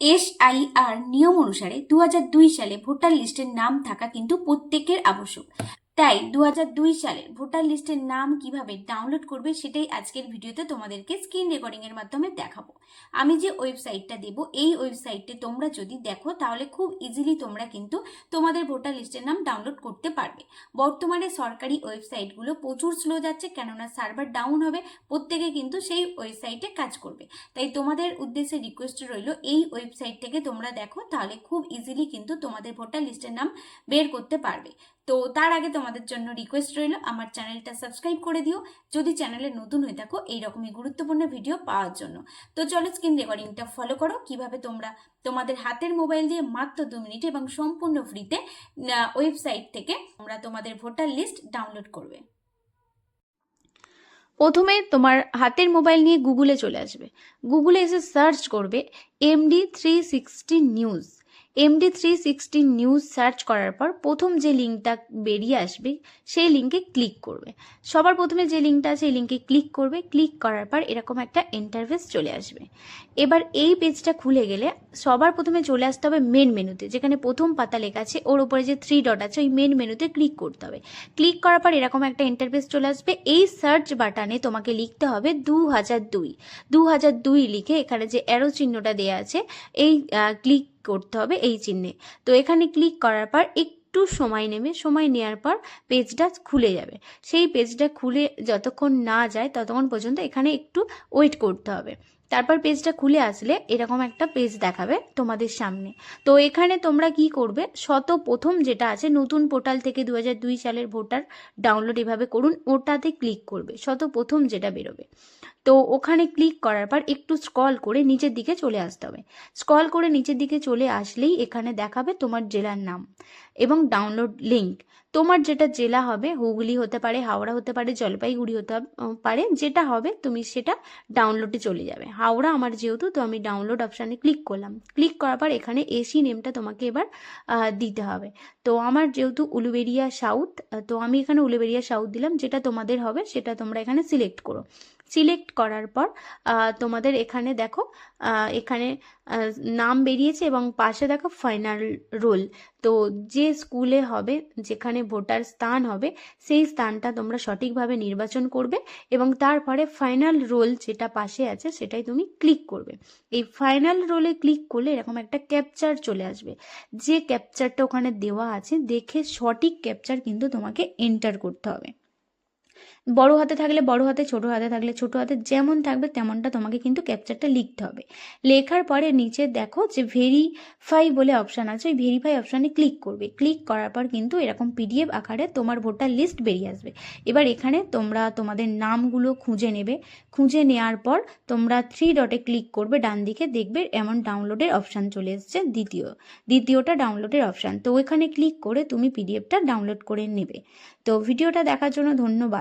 SIR নিয়ম অনুসারে দু হাজার দুই সালে ভোটার লিস্টের নাম থাকা কিন্তু প্রত্যেকের আবশ্যক। তাই দু সালের ভোটার লিস্টের নাম কীভাবে ডাউনলোড করবে সেটাই আজকের ভিডিওতে তোমাদেরকে স্ক্রিন রেকর্ডিং এর মাধ্যমে দেখাবো। আমি যে ওয়েবসাইটটা দেব, এই ওয়েবসাইটে তোমরা যদি দেখো তাহলে খুব ইজিলি তোমরা কিন্তু তোমাদের ভোটার লিস্টের নাম ডাউনলোড করতে পারবে। বর্তমানে সরকারি ওয়েবসাইটগুলো প্রচুর স্লো যাচ্ছে কেননা সার্ভার ডাউন হবে, প্রত্যেকে কিন্তু সেই ওয়েবসাইটে কাজ করবে। তাই তোমাদের উদ্দেশ্যে রিকোয়েস্ট রইল, এই ওয়েবসাইট থেকে তোমরা দেখো তাহলে খুব ইজিলি কিন্তু তোমাদের ভোটার লিস্টের নাম বের করতে পারবে। তো তার আগে তোমাদের জন্য রিকোয়েস্ট রইল, আমার চ্যানেলটা সাবস্ক্রাইব করে দিও। যদি চ্যানেলে নতুন হয়ে থাকো এই রকমই গুরুত্বপূর্ণ ভিডিও পাওয়ার জন্য। তো চলো স্ক্রিন রেকর্ডিংটা ফলো করো। কীভাবে তোমরা তোমাদের হাতের মোবাইল দিয়ে মাত্র দু মিনিট এবং সম্পূর্ণ ফ্রিতে ওয়েবসাইট থেকে তোমরা তোমাদের ভোটার লিস্ট ডাউনলোড করবে। প্রথমে তোমার হাতের মোবাইল নিয়ে গুগলে চলে আসবে। গুগলে এসে সার্চ করবে MD three sixty news MD three sixty news search করার পর প্রথম যে লিঙ্কটা বেরিয়ে আসবে, সেই লিঙ্কে ক্লিক করবে। সবার প্রথমে যে লিঙ্কটা আছে এই লিঙ্কে ক্লিক করবে। ক্লিক করার পর এরকম একটা ইন্টারফেস চলে আসবে। এবার এই পেজটা খুলে গেলে সবার প্রথমে চলে আসতে হবে মেন মেনুতে যেখানে প্রথম পাতা লেখা আছে, ওর উপরে যে থ্রি ডট আছে, ওই মেন মেনুতে ক্লিক করতে হবে। ক্লিক করার পর এরকম একটা ইন্টারফেস চলে আসবে। এই সার্চ বাটনে তোমাকে লিখতে হবে দু হাজার দুই। দু হাজার দুই লিখে এখানে যে অ্যারো চিহ্নটা দেওয়া আছে, এই ক্লিক করতে হবে এই চিহ্নে। তো এখানে ক্লিক করার পর একটু সময় নেবে, সময় নেওয়ার পর পেজটা খুলে যাবে। সেই পেজটা খুলে যতক্ষণ না যায় ততক্ষণ পর্যন্ত এখানে একটু ওয়েট করতে হবে। তারপর পেজটা খুলে আসলে এরকম একটা পেজ দেখাবে তোমাদের সামনে। তো এখানে তোমরা কি করবে? শত প্রথম যেটা আছে, নতুন পোর্টাল থেকে দু সালের ভোটার ডাউনলোড এভাবে করুন, ওটাতে ক্লিক করবে। শত প্রথম যেটা বেরোবে। তো ওখানে ক্লিক করার পর একটু স্ক্রল করে নিচের দিকে চলে আসতে হবে। স্ক্রল করে নিচের দিকে চলে আসলেই এখানে দেখাবে তোমার জেলার নাম এবং ডাউনলোড লিঙ্ক তোমার যেটা জেলা হবে, হুগলি হতে পারে, হাওড়া হতে পারে, জলপাইগুড়ি হতে পারে, যেটা হবে তুমি সেটা ডাউনলোডে চলে যাবে। হাওড়া আমার যেহেতু, তো আমি ডাউনলোড অপশানে ক্লিক করলাম। ক্লিক করার পর এখানে এসি নেমটা তোমাকে এবার দিতে হবে। তো আমার যেহেতু উলুবেরিয়া সাউথ তো আমি এখানে উলুবেরিয়া সাউথ দিলাম, যেটা তোমাদের হবে সেটা তোমরা এখানে সিলেক্ট করো। সিলেক্ট করার পর তোমাদের এখানে দেখো এখানে নাম বেরিয়েছে এবং পাশে দেখো ফাইনাল রোল তো যে স্কুলে হবে, যেখানে ভোটার স্থান হবে, সেই স্থানটা তোমরা সঠিকভাবে নির্বাচন করবে এবং তারপরে ফাইনাল রোল যেটা পাশে আছে, সেটাই তুমি ক্লিক করবে। এই ফাইনাল রোলে ক্লিক করলে এরকম একটা ক্যাপচার চলে আসবে। যে ক্যাপচারটা ওখানে দেওয়া আছে, দেখে সঠিক ক্যাপচার কিন্তু তোমাকে এন্টার করতে হবে। বড় হাতে থাকলে বড় হাতে, ছোট হাতে থাকলে ছোট হাতে, যেমন থাকবে তেমনটা তোমাকে কিন্তু ক্যাপচারটা লিখতে হবে। লেখার পরে নিচে দেখো যে ভেরিফাই বলে অপশান আছে, ওই ভেরিফাই অপশানে ক্লিক করবে। ক্লিক করার পর কিন্তু এরকম পিডিএফ আকারে তোমার ভোটার লিস্ট বেরিয়ে আসবে। এবার এখানে তোমরা তোমাদের নামগুলো খুঁজে নেবে। খুঁজে নেওয়ার পর তোমরা থ্রি ডটে ক্লিক করবে, ডান দিকে দেখবে এমন ডাউনলোডের অপশান চলে এসছে, দ্বিতীয়। দ্বিতীয়টা ডাউনলোডের অপশান তো ওইখানে ক্লিক করে তুমি পিডিএফটা ডাউনলোড করে নেবে। তো ভিডিওটা দেখার জন্য ধন্যবাদ।